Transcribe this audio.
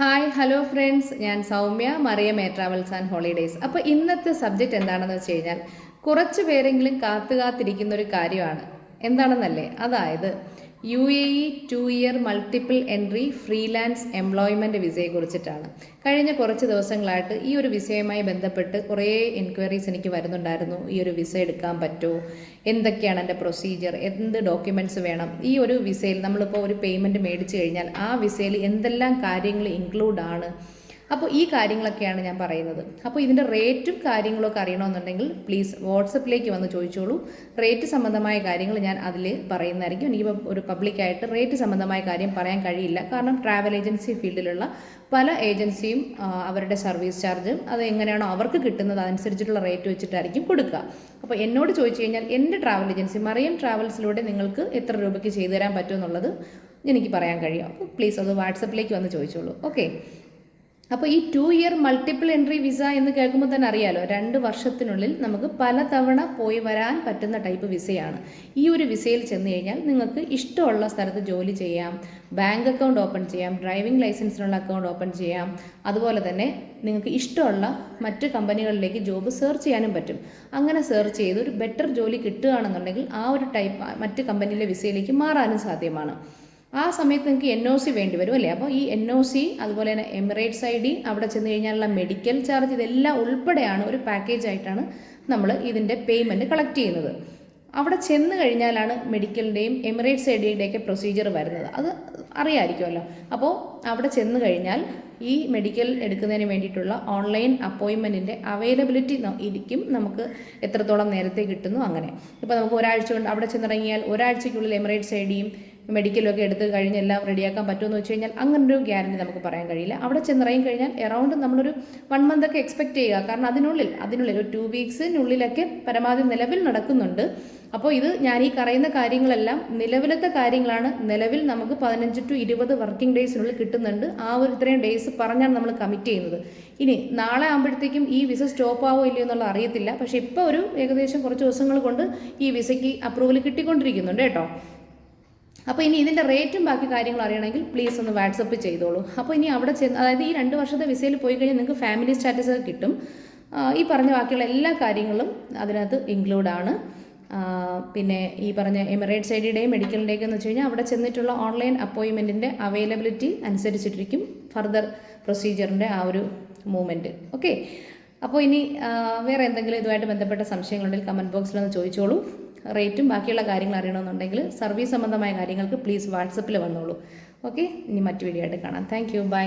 Hi hello friends ഞാൻ Soumya Mariya May travels and holidays അപ്പോൾ ഇന്നത്തെ സബ്ജക്റ്റ് എന്താണെന്ന് വെച്ച് കഴിഞ്ഞാൽ കുറച്ച് പേരെങ്കിലും കാത്തു കാത്തിരിക്കുന്ന ഒരു കാര്യമാണ്. എന്താണെന്നല്ലേ? അതായത് U A E two year multiple entry freelance employment വിസയെ കുറിച്ചിട്ടാണ്. കഴിഞ്ഞ കുറച്ച് ദിവസങ്ങളായിട്ട് ഈ ഒരു വിസയുമായി ബന്ധപ്പെട്ട് കുറേ എൻക്വയറീസ് എനിക്ക് വരുന്നുണ്ടായിരുന്നു. ഈ ഒരു വിസ എടുക്കാൻ പറ്റുമോ എന്തൊക്കെയാണ് എന്റെ പ്രൊസീജിയർ എന്ത് ഡോക്യുമെന്റ്സ് വേണം? ഈ ഒരു വിസയിൽ നമ്മളിപ്പോൾ ഒരു പേയ്മെന്റ് മേടിച്ചു കഴിഞ്ഞാൽ ആ വിസയിൽ എന്തെല്ലാം കാര്യങ്ങൾ ഇൻക്ലൂഡ് ആണ്? അപ്പോൾ ഈ കാര്യങ്ങളൊക്കെയാണ് ഞാൻ പറയുന്നത്. അപ്പോൾ ഇതിന്റെ റേറ്റും കാര്യങ്ങളൊക്കെ അറിയണമെന്നുണ്ടെങ്കിൽ പ്ലീസ് വാട്സപ്പിലേക്ക് വന്ന് ചോദിച്ചോളൂ. റേറ്റ് സംബന്ധമായ കാര്യങ്ങൾ ഞാൻ അതിൽ പറയുന്നതായിരിക്കും. എനിക്കിപ്പോൾ ഒരു പബ്ലിക്കായിട്ട് റേറ്റ് സംബന്ധമായ കാര്യം പറയാൻ കഴിയില്ല. കാരണം ട്രാവൽ ഏജൻസി ഫീൽഡിലുള്ള പല ഏജൻസിയും അവരുടെ സർവീസ് ചാർജും അത് എങ്ങനെയാണോ അവർക്ക് കിട്ടുന്നത് അതനുസരിച്ചിട്ടുള്ള റേറ്റ് വെച്ചിട്ടായിരിക്കും കൊടുക്കുക അപ്പോൾ എന്നോട് ചോദിച്ചു കഴിഞ്ഞാൽ എന്റെ ട്രാവൽ ഏജൻസി മറിയം ട്രാവൽസിലൂടെ നിങ്ങൾക്ക് എത്ര രൂപയ്ക്ക് ചെയ്തു തരാൻ പറ്റുമെന്നുള്ളത് എനിക്ക് പറയാൻ കഴിയും. അപ്പോൾ പ്ലീസ് അത് വാട്സപ്പിലേക്ക് വന്ന് ചോദിച്ചോളൂ. ഓക്കെ അപ്പോൾ ഈ two year multiple entry visa എന്ന് കേൾക്കുമ്പോൾ തന്നെ അറിയാലോ രണ്ട് വർഷത്തിനുള്ളിൽ നമുക്ക് പലതവണ പോയി വരാൻ പറ്റുന്ന ടൈപ്പ് വിസയാണ് ഈ ഒരു വിസയിൽ ചെന്ന് കഴിഞ്ഞാൽ നിങ്ങൾക്ക് ഇഷ്ടമുള്ള സ്ഥലത്ത് ജോലി ചെയ്യാം ബാങ്ക് അക്കൗണ്ട് ഓപ്പൺ ചെയ്യാം ഡ്രൈവിംഗ് ലൈസൻസിനുള്ള അക്കൗണ്ട് ഓപ്പൺ ചെയ്യാം. അതുപോലെ തന്നെ നിങ്ങൾക്ക് ഇഷ്ടമുള്ള മറ്റ് കമ്പനികളിലേക്ക് ജോബ് സെർച്ച് ചെയ്യാനും പറ്റും. അങ്ങനെ സെർച്ച് ചെയ്ത് ഒരു ബെറ്റർ ജോലി കിട്ടുകയാണെന്നുണ്ടെങ്കിൽ ആ ഒരു ടൈപ്പ് മറ്റ് കമ്പനിയിലെ വിസയിലേക്ക് മാറാനും സാധ്യമാണ്. ആ സമയത്ത് നിങ്ങൾക്ക് എൻ ഒ സി വേണ്ടി വരും അല്ലേ? അപ്പോൾ ഈ എൻ ഒ സി അതുപോലെ തന്നെ എമിറേറ്റ്സ് ഐ ഡി അവിടെ ചെന്ന് കഴിഞ്ഞാലുള്ള മെഡിക്കൽ ചാർജ് ഇതെല്ലാം ഉൾപ്പെടെയാണ് ഒരു പാക്കേജ് ആയിട്ടാണ് നമ്മൾ ഇതിന്റെ പേയ്മെന്റ് കളക്ട് ചെയ്യുന്നത്. അവിടെ ചെന്ന് കഴിഞ്ഞാലാണ് മെഡിക്കലിന്റെയും എമിറേറ്റ്സ് ഐ ഡിയുടെയൊക്കെ പ്രൊസീജിയർ വരുന്നത്. അത് അറിയാമായിരിക്കുമല്ലോ അപ്പോൾ അവിടെ ചെന്ന് കഴിഞ്ഞാൽ ഈ മെഡിക്കൽ എടുക്കുന്നതിന് വേണ്ടിയിട്ടുള്ള ഓൺലൈൻ അപ്പോയിൻമെന്റിന്റെ അവൈലബിലിറ്റി ഇരിക്കും നമുക്ക് എത്രത്തോളം നേരത്തെ കിട്ടുന്നു അങ്ങനെ. ഇപ്പോൾ നമുക്ക് ഒരാഴ്ച കൊണ്ട് അവിടെ ചെന്നിറങ്ങിയാൽ ഒരാഴ്ചയ്ക്കുള്ളിൽ എമിറേറ്റ്സ് ഐ ഡിയും മെഡിക്കലും ഒക്കെ എടുത്ത് കഴിഞ്ഞ് എല്ലാം റെഡിയാക്കാൻ പറ്റുമെന്ന് വെച്ച് കഴിഞ്ഞാൽ അങ്ങനൊരു ഗ്യാരണ്ടി നമുക്ക് പറയാൻ കഴിയില്ല. അവിടെ ചെന്നിറങ്ങി കഴിഞ്ഞാൽ എറൗണ്ട് നമ്മളൊരു വൺ മന്ത് ഒക്കെ എക്സ്പെക്ട് ചെയ്യുക. കാരണം അതിനുള്ളിൽ അതിനുള്ളിൽ ഒരു ടു വീക്സിനുള്ളിലൊക്കെ പരമാവധി നിലവിൽ നടക്കുന്നുണ്ട്. അപ്പോൾ ഇത് ഞാൻ ഈ പറയുന്ന കാര്യങ്ങളെല്ലാം നിലവിലത്തെ കാര്യങ്ങളാണ്. നിലവിൽ നമുക്ക് പതിനഞ്ച് ടു ഇരുപത് വർക്കിംഗ് ഡേയ്സിനുള്ളിൽ കിട്ടുന്നുണ്ട്. ആ ഒരു ഇത്രയും ഡേയ്സ് പറഞ്ഞാണ് നമ്മൾ കമ്മിറ്റ് ചെയ്യുന്നത്. ഇനി നാളെ ആകുമ്പോഴത്തേക്കും ഈ വിസ സ്റ്റോപ്പ് ആവോ ഇല്ലയോ എന്നുള്ളത് അറിയത്തില്ല. പക്ഷേ ഇപ്പോൾ ഒരു ഏകദേശം കുറച്ച് ദിവസങ്ങൾ കൊണ്ട് ഈ വിസയ്ക്ക് അപ്രൂവൽ കിട്ടിക്കൊണ്ടിരിക്കുന്നുണ്ട് കേട്ടോ. അപ്പോൾ ഇനി ഇതിന്റെ റേറ്റും ബാക്കി കാര്യങ്ങളും അറിയണമെങ്കിൽ പ്ലീസ് ഒന്ന് വാട്സപ്പ് ചെയ്തോളൂ. അപ്പോൾ ഇനി അവിടെ ചെന്ന് അതായത് ഈ രണ്ട് വർഷത്തെ വിസയിൽ പോയി കഴിഞ്ഞാൽ നിങ്ങൾക്ക് ഫാമിലി സ്റ്റാറ്റസ് ഒക്കെ കിട്ടും. ഈ പറഞ്ഞ ബാക്കിയുള്ള എല്ലാ കാര്യങ്ങളും അതിനകത്ത് ഇൻക്ലൂഡ് ആണ്. പിന്നെ ഈ പറഞ്ഞ എമിറേറ്റ്സ് ഐ ഡിയുടെയും മെഡിക്കലിന്റെയൊക്കെ എന്ന് വെച്ച് കഴിഞ്ഞാൽ അവിടെ ചെന്നിട്ടുള്ള ഓൺലൈൻ അപ്പോയിൻമെന്റിന്റെ അവൈലബിലിറ്റി അനുസരിച്ചിട്ടിരിക്കും ഫർദർ പ്രൊസീജിയറിന്റെ ആ ഒരു മൂവ്മെന്റ് ഓക്കെ അപ്പോൾ ഇനി വേറെ എന്തെങ്കിലും ഇതുമായിട്ട് ബന്ധപ്പെട്ട സംശയങ്ങളുണ്ടെങ്കിൽ കമന്റ് ബോക്സിൽ ഒന്ന് ചോദിച്ചോളൂ. റേറ്റും ബാക്കിയുള്ള കാര്യങ്ങൾ അറിയണമെന്നുണ്ടെങ്കിൽ സർവീസ് സംബന്ധമായ കാര്യങ്ങൾക്ക് പ്ലീസ് വാട്സപ്പിൽ വന്നോളൂ. ഓക്കെ ഇനി മറ്റു വീഡിയോ ആയിട്ട് കാണാം. Thank you by